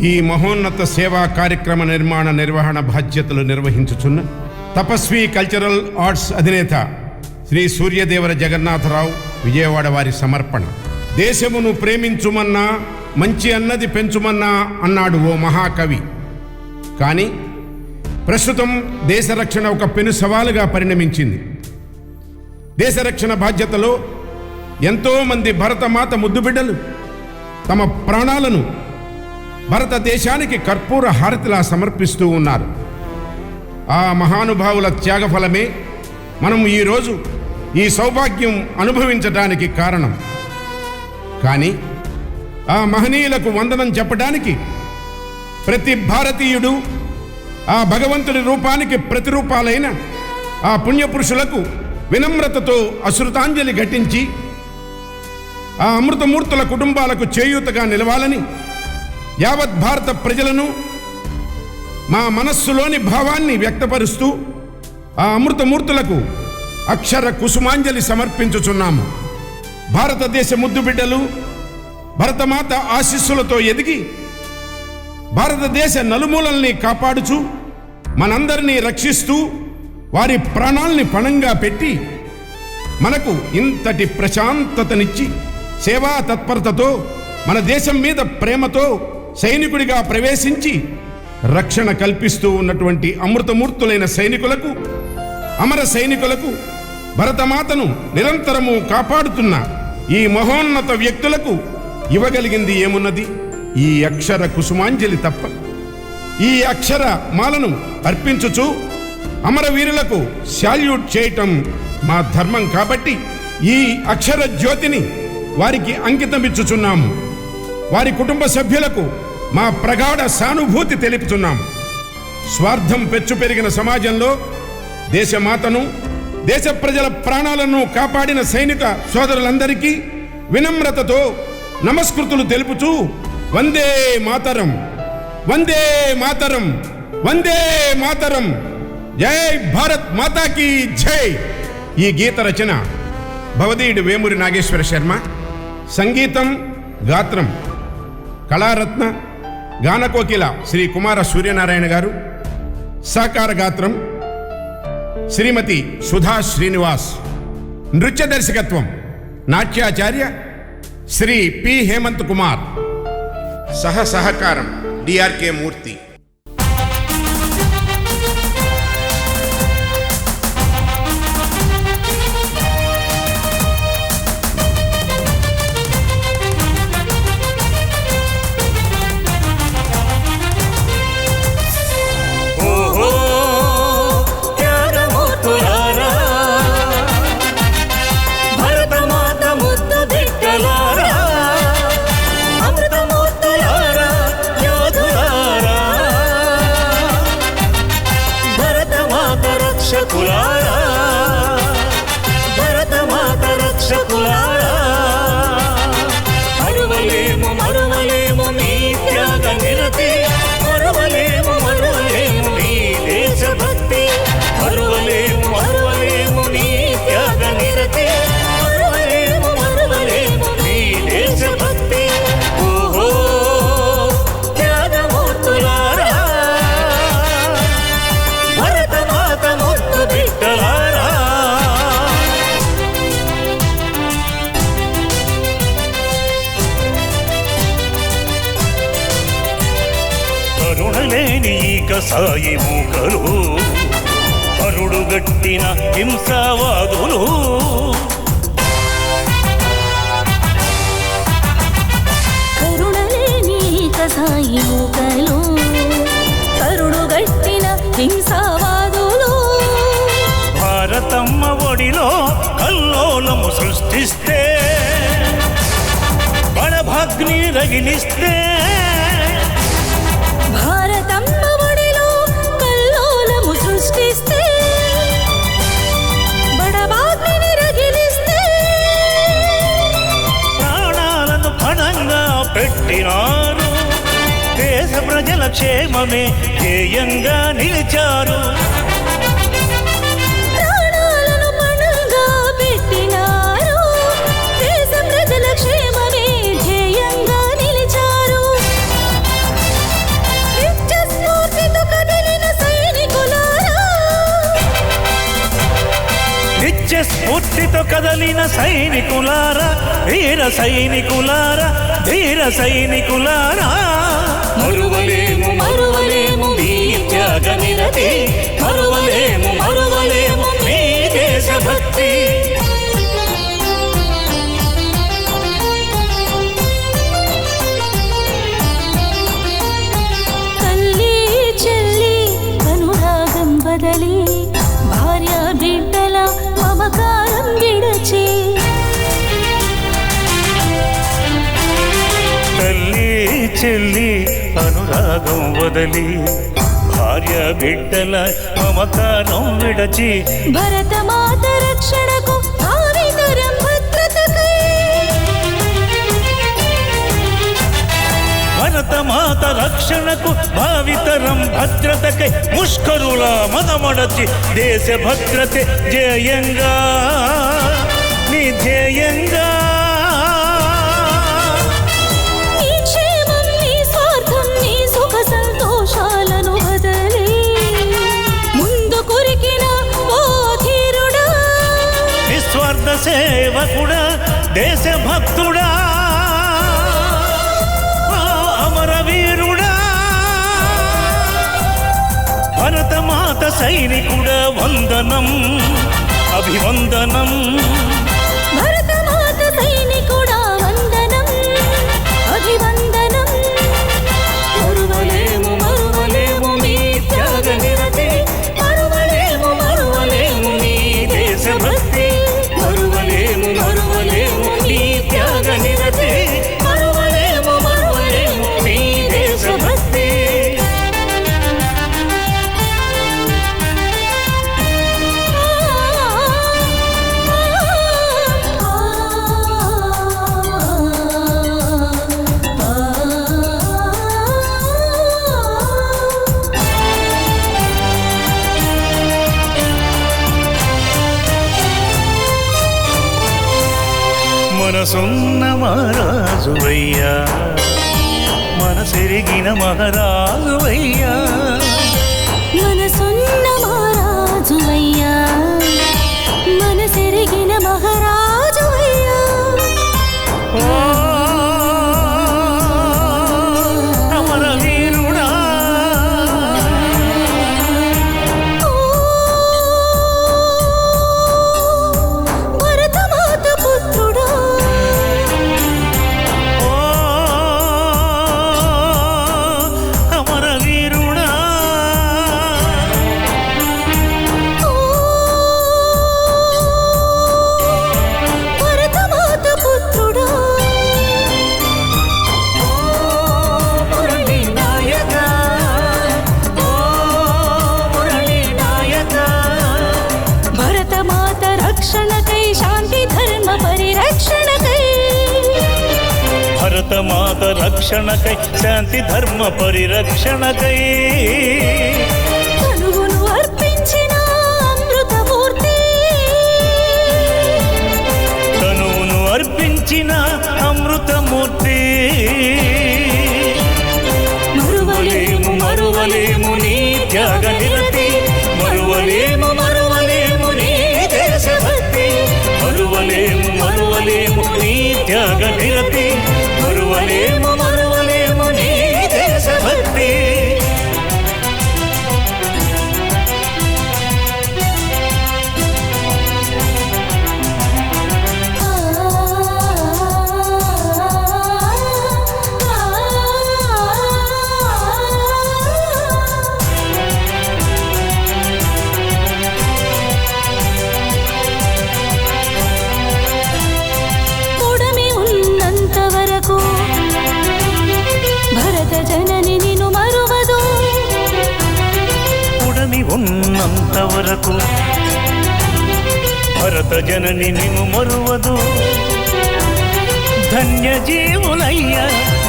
ఈ మహోన్నత సేవా కార్యక్రమ నిర్మాణ నిర్వహణ బాధ్యతలు నిర్వహించుచున్న తపస్వి కల్చరల్ ఆర్ట్స్ అధినేత శ్రీ సూర్యదేవర జగన్నాథరావు విజయవాడ వారి సమర్పణ. దేశమును ప్రేమించుమన్నా మంచి అన్నది పెంచుమన్నా అన్నాడు ఓ మహాకవి. కానీ ప్రస్తుతం దేశ రక్షణ ఒక పెను సవాలుగా పరిణమించింది. దేశ రక్షణ బాధ్యతలో ఎంతోమంది భరతమాత ముద్దుబిడ్డలు తమ ప్రాణాలను భారతదేశానికి కర్పూర హారతిలా సమర్పిస్తూ ఉన్నారు. ఆ మహానుభావుల త్యాగఫలమే మనం ఈరోజు ఈ సౌభాగ్యం అనుభవించటానికి కారణం. కానీ ఆ మహనీయులకు వందనం చెప్పడానికి ప్రతి భారతీయుడు ఆ భగవంతుడి రూపానికి ప్రతిరూపాలైన ఆ పుణ్యపురుషులకు వినమ్రతతో అశ్రుతాంజలి ఘటించి ఆ అమృతమూర్తుల కుటుంబాలకు చేయూతగా నిలవాలని యావత్ భారత ప్రజలను మా మనస్సులోని భావాన్ని వ్యక్తపరుస్తూ ఆ అమృతమూర్తులకు అక్షర కుసుమాంజలి సమర్పించుచున్నాము. భారతదేశ ముద్దు బిడ్డలు భరతమాత ఆశీస్సులతో ఎదిగి భారతదేశ నలుమూలల్ని కాపాడుచు మనందరినీ రక్షిస్తూ వారి ప్రాణాల్ని పణంగా పెట్టి మనకు ఇంతటి ప్రశాంతతనిచ్చి సేవా తత్పరతతో మన దేశం మీద ప్రేమతో సైనికుడిగా ప్రవేశించి రక్షణ కల్పిస్తూ ఉన్నటువంటి అమృతమూర్తులైన సైనికులకు అమర సైనికులకు భరతమాతను నిరంతరము కాపాడుతున్న ఈ మహోన్నత వ్యక్తులకు ఇవ్వగలిగింది ఏమున్నది? ఈ అక్షర కుసుమాంజలి తప్ప. ఈ అక్షర మాలను అర్పించుచు అమరవీరులకు శాల్యూట్ చేయటం మా ధర్మం కాబట్టి ఈ అక్షర జ్యోతిని వారికి అంకితమిచ్చుచున్నాము. వారి కుటుంబ సభ్యులకు మా ప్రగాఢ సానుభూతి తెలుపుతున్నాం. స్వార్థం పెచ్చు పెరిగిన సమాజంలో దేశమాతను దేశ ప్రజల ప్రాణాలను కాపాడిన సైనిక సోదరులందరికీ వినమ్రతతో నమస్కృతులు తెలుపుతూ వందే మాతరం వందే మాతరం వందే మాతరం. జై భారత్ మాతాకి జై. ఈ గీత రచన భవదీయుడు వేమూరి నాగేశ్వర శర్మ సంగీతం గాత్రం కళారత్న గానకోకిల శ్రీ కుమార సూర్యనారాయణ గారు సహకార గాత్రం శ్రీమతి సుధా శ్రీనివాస్ నృత్య దర్శకత్వం నాట్యాచార్య శ్రీ పి హేమంత్ కుమార్. సహ సహకారం డిఆర్కే మూర్తి. కరుణలేని ఈ కసాయి మూకలు. కరుడు గట్టిన హింసావాదులు. కరుణలేని కసాయి మూకలు. కరుడుగట్టిన హింసావాదులు. భారతమ్మ ఒడిలో కల్లోలము సృష్టిస్తే బడభగ్ని రగిలిస్తే పెట్టినారు దేశ ప్రజల క్షేమమే ధ్యేయంగా నిలిచారు. కదలిన సైనికులారా వీర సైనికులారా వీర సైనికులారా. మరువలేము మరువలేము మీ త్యాగ నిరతి మరువలేము మరువలేము మీ దేశభక్తి. చెల్లి అనురాగం వదలి. భార్య బిడ్డల మమకారం విడచి. భరతమాత రక్షణకు భావితరం భద్రతకై. భరతమాత రక్షణకు భావితరం భద్రతకై. ముష్కరుల మదమడచి దేశ భద్రతే జయంగా. నీ సైనికుడ వందనం అభివందనం. భరత మనసున్న మహారాజువయ్యా మనసెరిగిన మహారాజువయ్యా. మనసు రక్షణకై శాంతి ధర్మ పరిరక్షణకై. తనువును అర్పించిన అమృతమూర్తి. మరువలేము మరువలేము నీ త్యాగ నిరతి. మరువలేము మరువలేము నీ దేశభక్తి. మరువలేము మరువలేము నీ త్యాగ నిరతి. మరువలేము జనని నిన్ను మరువదు ఉడమి ఉన్నంత వరకు భరత జనని నిన్ను మరువదు ధన్య జీవులయ్యా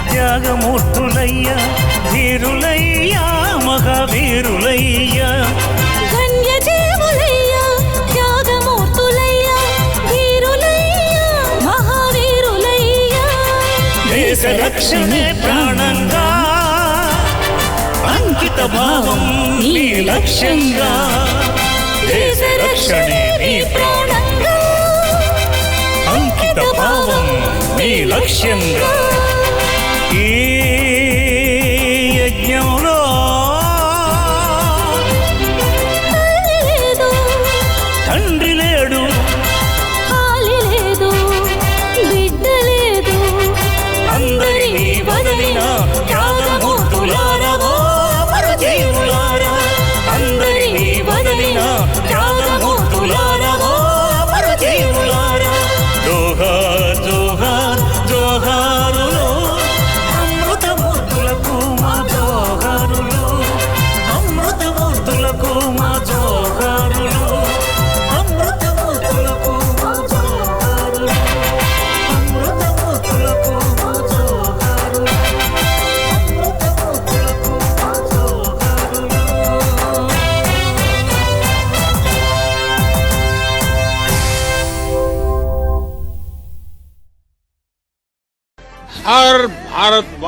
త్యాగమూర్తులయ్యా ధీరులయ్యా మహావీరులయ్యా ధన్య జీవులయ్యా త్యాగమూర్తులయ్యా ధీరులయ్యా మహావీరులయ్యా దేశ రక్షణే ప్రాణంగా అంకిత భావం నీ లక్ష్యంగా. దేశ రక్షణే అంకిత భావం నీ లక్ష్యంగా.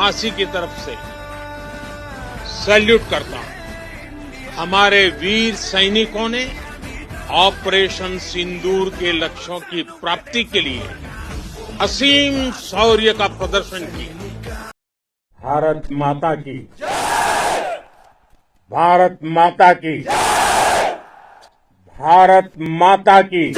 भारतवासी की तरफ़ से सैल्यूट करता हूँ। हमारे वीर सैनिकों ने ऑपरेशन सिंदूर के लक्ष्यों की प्राप्ति के लिए असीम शौर्य का प्रदर्शन किया। भारत माता की। भारत माता की। भारत माता की।